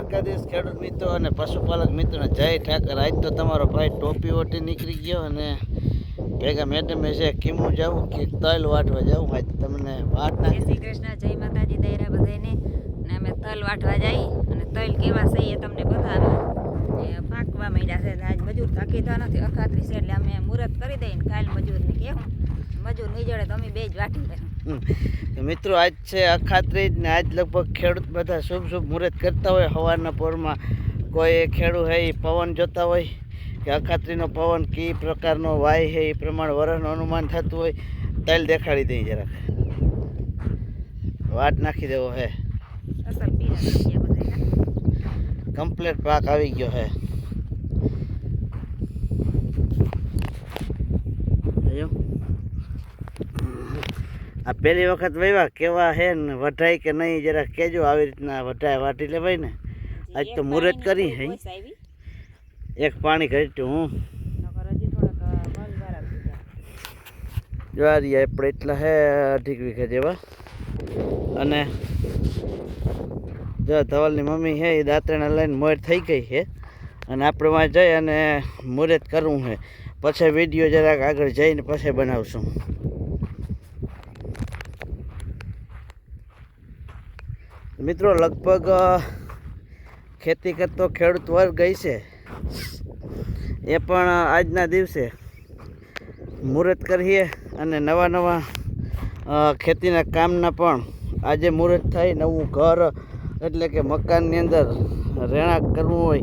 દ્વારકાધીશ ખેડૂત મિત્રો અને પશુપાલક મિત્રોને જય ઠાકર. આજ તો તમારો ભાઈ ટોપી ઓટી નીકળી ગયો અને ભેગા મેડમે છે કીમું જવું કે તલ વાટવા જવું આજ તમને વાટ ના શ્રી કૃષ્ણ જય માતાજી દયરા બધાને અને અમે તલ વાટવા જઈ અને તલ કેવા છે એ તમને બતાવે એ પાકવા માંડ્યા છે. આજ મજૂર થાકી નથી અખાત્રી છે એટલે અમે મુહૂર્ત કરી દઈએ ને કાલ મજૂરને કહેવું મજૂર નહીં જોડે તો અમે બે જ વાટી મિત્રો આજ છે અખાત્રીજ ને આજ લગભગ ખેડૂત બધા શુભ શુભ મુહૂર્ત કરતા હોય. સવારના પોરમાં કોઈ ખેડૂત હે એ પવન જોતા હોય કે અખાત્રીનો પવન કઈ પ્રકારનો વાય છે એ પ્રમાણે વરસનું અનુમાન થતું હોય તેલ દેખાડી દઈ જરાક. વાટ નાખી દેવો હે. કમ્પ્લીટ પાક આવી ગયો હે. જોયું? આ પહેલી વખત વૈવા કેવા હે ને વઢાય કે નહીં જરા કેજો આવી રીતના વઢાય વાટી લેવાય ને. આજ તો મુહૂર્ત કરી હે એક પાણી ઘટ્યું હું. જ્વારી આપણે એટલા હે અઢીક વીઘા જેવા. અને જો ધવલની મમ્મી હે એ દાંતરણા લઈને મોર થઈ ગઈ છે અને આપણે વાં જઈ અને મુહૂર્ત કરવું છે પછી વીડિયો જરાક આગળ જઈને પછી બનાવશું. મિત્રો, લગભગ ખેતી કરતો ખેડૂત વર્ગ ગઈ છે. એ પણ આજના દિવસે મુહૂર્ત કરીએ અને નવા નવા ખેતીના કામના પણ આજે મુહૂર્ત થઈ નવું ઘર એટલે કે મકાનની અંદર રહેણાંક કરવું હોય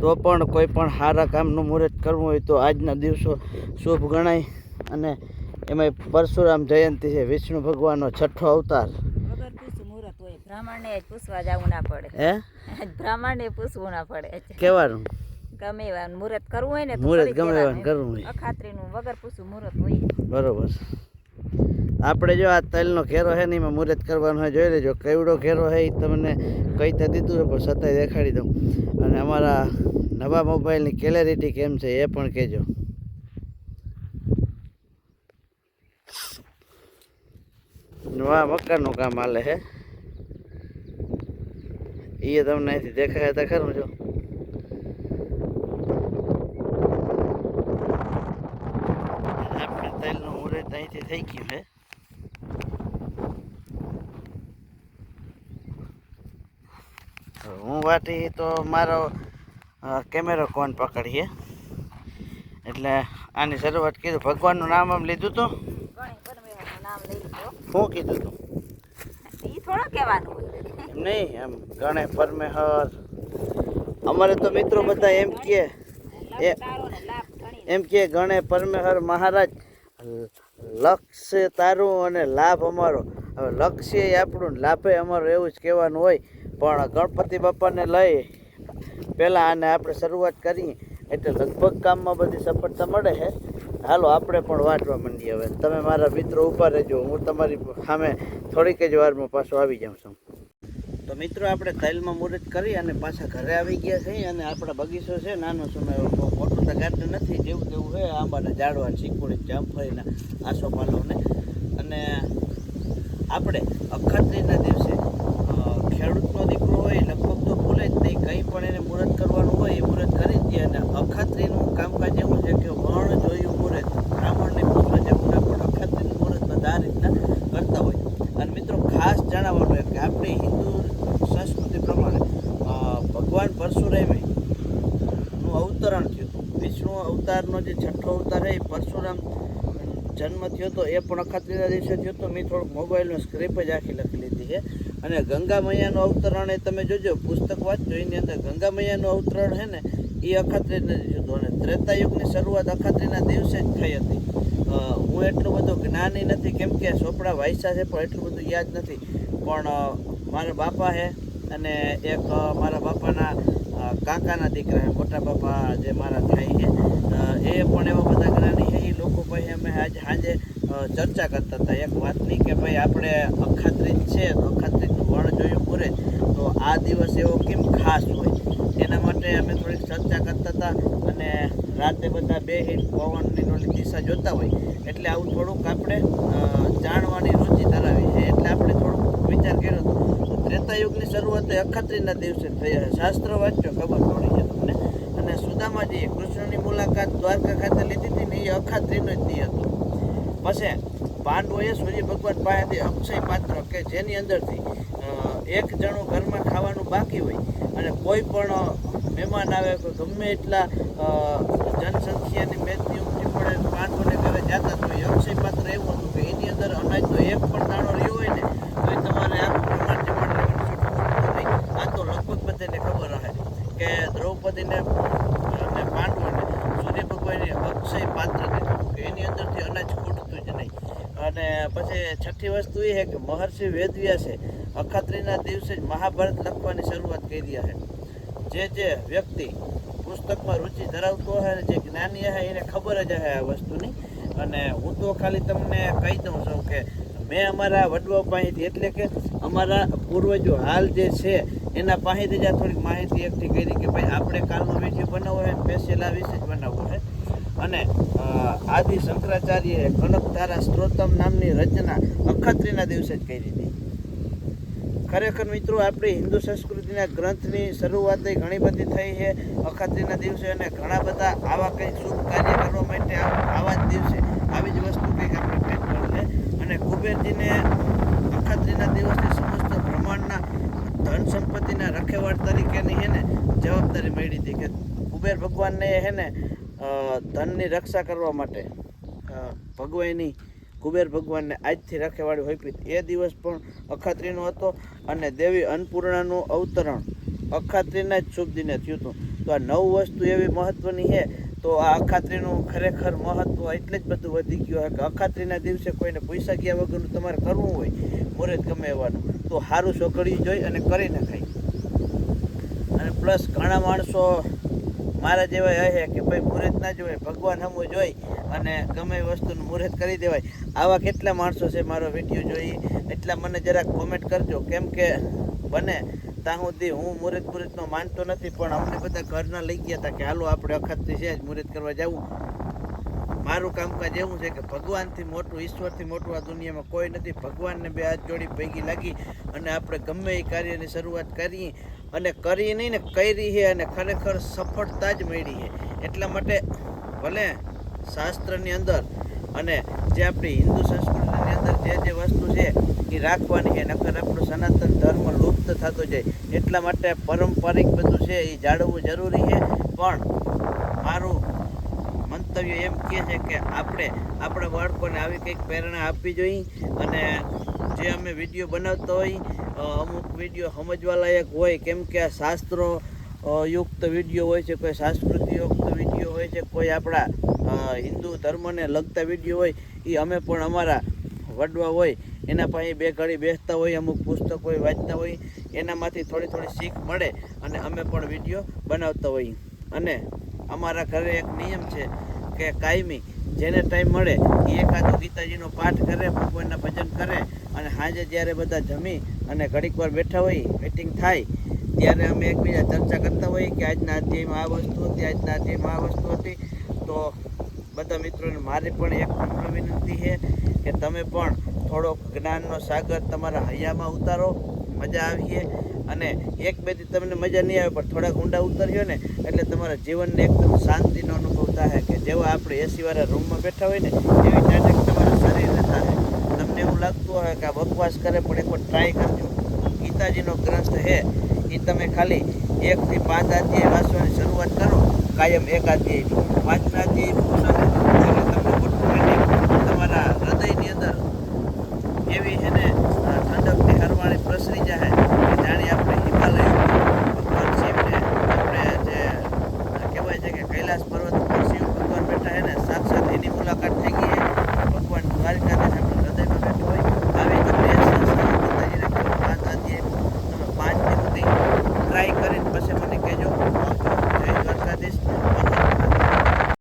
તો પણ કોઈ પણ સારા કામનું મુહૂર્ત કરવું હોય તો આજના દિવસો શુભ ગણાય. અને એમાં પરશુરામ જયંતિ છે, વિષ્ણુ ભગવાનનો છઠ્ઠો અવતાર વગર પૂછું મુહૂર્ત હોય બ્રાહ્મણને પૂછવા જવું ના પડે. હે? બ્રાહ્મણને પૂછવું ના પડે. કહેવાનું ગમે એવાનું મુહૂર્ત કરવું હોય ને મુહૂર્ત ગમે એવાનું કરવું હોય. અખાત્રીનું વગર પૂછવું મુહૂર્ત હોય. બરોબર. આપણે જો આ તલનો ઘેરો છે ને એમાં મુહૂર્ત કરવાનું હોય જોઈ લેજો કેવડો ઘેરો છે એ તમને કહી તો દીધું છે પણ છતાંય દેખાડી દઉં. અને અમારા નવા મોબાઈલની કેલેરિટી કેમ છે એ પણ કહેજો. નવા મકાનનું કામ હાલે છે એ તમને અહીંથી દેખાય હતા ખરું જો. આપણે તેલનું મુહૂર્ત અહીંથી થઈ ગયું છે. હું વાટી તો મારો કેમેરો કોણ પકડીએ? એટલે આની શરૂઆત કીધું ભગવાનનું નામ આમ લીધું તું? શું કીધું તું? એ થોડો કહેવાનું નહીં, એમ ગણે પરમેહર. અમારે તો મિત્રો બધા એમ ધણી એમ કે ગણે પરમેહર મહારાજ, લક્ષ્ય તારું અને લાભ અમારો. હવે લક્ષ્ય એ આપણું લાભે અમારો એવું જ કહેવાનું હોય. પણ ગણપતિ બાપાને લઈ પહેલાં આને આપણે શરૂઆત કરીએ. એટલે લગભગ કામમાં બધી સફળતા મળે છે. હાલો, આપણે પણ વાંચવા માંડીએ હવે. તમે મારા મિત્રો ઊભા રહેજો. હું તમારી સામે થોડીક જ વારમાં પાછો આવી જાઉં છું. તો મિત્રો, આપણે તૈલમાં મુહૂર્ત કરી અને પાછા ઘરે આવી ગયા છીએ અને આપણા બગીચો છે, નાનો સમય મોટું તો ગાર્ડન નથી, જેવું તેવું છે, આંબાના ઝાડવા, ચીકુડી, જામફળીના આસોપાલોને અને આપણે અખાત્રીના દિવસે ખેડૂતનો દીકરો હોય, લગભગ તો ભૂલે જ નહીં, કંઈ પણ એને મુહૂર્ત કરવાનું હોય, એ મુહૂર્ત કરી દે. અને અખાત્રીનું કામકાજ એવું છે કે વણ જોયું મુહૂર્ત બ્રાહ્મણને પૂછવા જવું ના પણ અખાત્રીનું મુહૂર્ત બધા આ રીતના કરતા હોય અને મિત્રો ખાસ જણાવવાનું હોય કે આપણી હિન્દુ સંસ્કૃતિ પ્રમાણે અ, ભગવાન પરશુરામે નું અવતરણ થયું હતું વિષ્ણુ અવતારનો જે છઠ્ઠો અવતાર એ પરશુરામ જન્મ થયો હતો એ પણ અખાત્રીના દિવસે થયો હતો મેં થોડુંક મોબાઈલનો સ્ક્રીપ જ આખી લખી લીધી છે. અને ગંગા મૈયાનું અવતરણ એ તમે જોજો, પુસ્તક વાંચજો, એની અંદર ગંગા મૈયાનું અવતરણ છે ને, એ અખાત્રીના દિવસે હતું. અને ત્રેતાયુગની શરૂઆત અખાત્રીના દિવસે જ થઈ હતી. હું એટલું બધું જ્ઞાની નથી, કેમ કે ચોપડા વાયસા છે, પણ એટલું બધું યાદ નથી. પણ મારા બાપા છે, અને એક મારા બાપાના કાકાના દીકરા મોટા બાપા જે મારા થાય છે એ પણ એવા બધા જ્ઞાની છે. એ લોકો પછી અમે આજે સાંજે ચર્ચા કરતા હતા. એક વાતની કે ભાઈ આપણે અખાત્રીજ છે, તો અખાત્રીજનું વણ જોયું પૂરે. તો આ દિવસ એવો કેમ ખાસ હોય? એના માટે અમે થોડીક ચર્ચા કરતા હતા અને રાતે બધા બે હિટ પવનની ઓલી દિશા જોતા હોય. એટલે આવું થોડુંક આપણે જાણવાની રુચિ ધરાવી છે. એટલે આપણે થોડુંક વિચાર કર્યો હતો ત્રેતા યુગની શરૂઆત અખત્રીના દિવસે થઈ શાસ્ત્ર વાંચ્યો, ખબર પડી છે તમને. અને સુદામાજીએ કૃષ્ણની મુલાકાત દ્વારકા ખાતે લીધી હતી ને એ અખાત્રીનો જ દી હતો. પછી પાંડવોએ સૂર્ય ભગવાન પાસેથી અક્ષય પાત્ર કે જેની અંદરથી એક જણું ઘરમાં ખાવાનું બાકી હોય અને કોઈ પણ મહેમાન આવે તો ગમે એટલા જનસંખ્યાની મેદની ઉમટી પડે, પાંડવોને ઘરે જતા જ હોય, અક્ષય પાત્ર એવું હતું કે એની અંદર અનાજનો એક પણ દાણો રહ્યો હોય ને તો એ તમારે આખું પ્રમાણ જમણ લેવાનું છૂટું પડતું નહીં આ તો લગભગ બધાને ખબર હશે કે દ્રૌપદીને અને પાંડવોને સૂર્ય ભગવાનને અક્ષય પાત્ર દીધું કે એની અંદરથી અનાજ ખૂટતું જ નહીં અને પછી છઠ્ઠી મહર્ષિ એ છે વેદવ્યાસે અખાત્રીના દિવસે જ મહાભારત લખવાની શરૂઆત કરી છે. જે જે વ્યક્તિ પુસ્તકમાં રુચિ ધરાવતો હોય અને જે જ્ઞાની હે એને ખબર જ હે આ વસ્તુની. અને હું તો ખાલી તમને કહી દઉં છું કે મેં અમારા વડવા પાસેથી એટલે કે અમારા પૂર્વજો હાલ જે છે, એના પાસેથી જ આ થોડીક માહિતી એકઠી કરી કે ભાઈ, આપણે કાલનો વીડિયો બનાવવો હોય સ્પેશિયલ આ વિશે જ બનાવવો છે અને આદિ શંકરાચાર્યએ કનકધારા સ્ત્રોતમ નામની રચના અખત્રીના દિવસે જ કરી હતી. ખરેખર મિત્રો, આપણી હિન્દુ સંસ્કૃતિના ગ્રંથની શરૂઆત ઘણી બધી થઈ છે અખત્રીના દિવસે અને ઘણા બધા આવા કંઈક શુભ કાર્ય કરવા માટે આવા જ દિવસે આવી જ વસ્તુ કંઈક આપણે કંઈક છે અને કુબેરજીને અખત્રીના દિવસે સમસ્ત બ્રહ્માંડના ધન સંપત્તિના રખેવાળ તરીકેની છે ને જવાબદારી મળી હતી કે કુબેર ભગવાનને છે ને ધનની રક્ષા કરવા માટે ભગવાનની, કુબેર ભગવાનને આજથી રાખેવાળી હોઈપી. એ દિવસ પણ અખાત્રીનો હતો અને દેવી અન્નપૂર્ણાનું અવતરણ અખાત્રીના જ શુભ દિને થયું હતું. તો આ નવ વસ્તુ એવી મહત્વની છે, તો આ અખાત્રીનું ખરેખર મહત્વ એટલે જ બધું વધી ગયું કે અખાત્રીના દિવસે કોઈને પૈસા ગયા વગરનું તમારે કરવું હોય મુહૂર્ત ગમે એવાનું. તો સારું સોકડી જોઈ અને કરી નખાય. અને પ્લસ ઘણા માણસો મારા જેવા હે કે ભાઈ મુહૂર્ત ના જોવાય ભગવાન હમું જોઈ અને ગમે વસ્તુનું મુહૂર્ત કરી દેવાય. આવા કેટલા માણસો છે મારો વીડિયો જોઈ? એટલા મને જરાક કોમેન્ટ કરજો. કેમ કે બને ત્યાં સુધી હું મુહૂર્ત મુહૂર્તનો માનતો નથી, પણ અમને બધા ઘરના લઈ ગયા હતા કે હાલો આપણે અખતથી છે જ મુહૂર્ત કરવા જવું. મારું કામકાજ એવું છે કે ભગવાનથી મોટું, ઈશ્વરથી મોટું આ દુનિયામાં કોઈ નથી. ભગવાનને બે હાથ જોડી ભેગી લાગી અને આપણે ગમે એ કાર્યની શરૂઆત કરીએ અને કરી નહીં ને કરી છે અને ખરેખર સફળતા જ મળી છે એટલા માટે ભલે શાસ્ત્રની અંદર અને જે આપણી હિન્દુ સંસ્કૃતિની અંદર જે જે વસ્તુ છે એ રાખવાની છે, નકર આપણો સનાતન ધર્મ લુપ્ત થતો જાય. એટલા માટે પારંપરિક બધું છે એ જાળવવું જરૂરી છે. પણ મારું મંતવ્ય એમ કહે છે કે આપણે આપણા બાળકોને આવી કંઈક પ્રેરણા આપવી જોઈએ અને જે અમે વીડિયો બનાવતા હોય અમુક વીડિયો સમજવા લાયક હોય, કેમ કે આ શાસ્ત્રો યુક્ત વીડિયો હોય છે, કોઈ સંસ્કૃતિ યુક્ત વીડિયો હોય છે, કોઈ આપણા હિન્દુ ધર્મને લગતા વીડિયો હોય એ અમે પણ અમારા વડવા હોય, એના પાસે બે ઘડી બેસતા હોય, અમુક પુસ્તકો વાંચતા હોય, એનામાંથી થોડી થોડી શીખ મળે અને અમે પણ વીડિયો બનાવતા હોઈએ અને અમારા ઘરે એક નિયમ છે કે કાયમી, જેને ટાઈમ મળે એ એકાદો ગીતાજીનો પાઠ કરે, ભગવાનના ભજન કરે, અને સાંજે જ્યારે બધા જમી અને ઘડીક વાર બેઠા હોય મિટિંગ થાય, ત્યારે અમે એકબીજા ચર્ચા કરતા હોઈએ કે આજના અધ્યાયમાં આ વસ્તુ હતી, આજના અધ્યાયમાં આ વસ્તુ હતી. તો બધા મિત્રોને મારી પણ એક નમ્ર વિનંતી છે કે તમે પણ થોડોક જ્ઞાનનો સાગર તમારા હૈયામાં ઉતારો, મજા આવીએ. અને એક બેથી તમને મજા નહીં આવે, પણ થોડાક ઊંડા ઉતર્યો ને, એટલે તમારા જીવનને એકદમ શાંતિનો અનુભવ થાય કે જેવા આપણે એસીવાળા રૂમમાં બેઠા હોય ને, એવી નાટક તમારા શરીરને થાય. તમને એવું લાગતું હોય કે આ બકવાસ કરે, પણ એકવાર ટ્રાય કરજો. ગીતાજીનો ગ્રંથ હે એ તમે ખાલી એકથી પાંચ અધ્યાય વાંચવાની શરૂઆત કરો, કાયમ એક અધ્યાય પાંચના અધ્યાય તમને તમારા હૃદયની અંદર એવી એને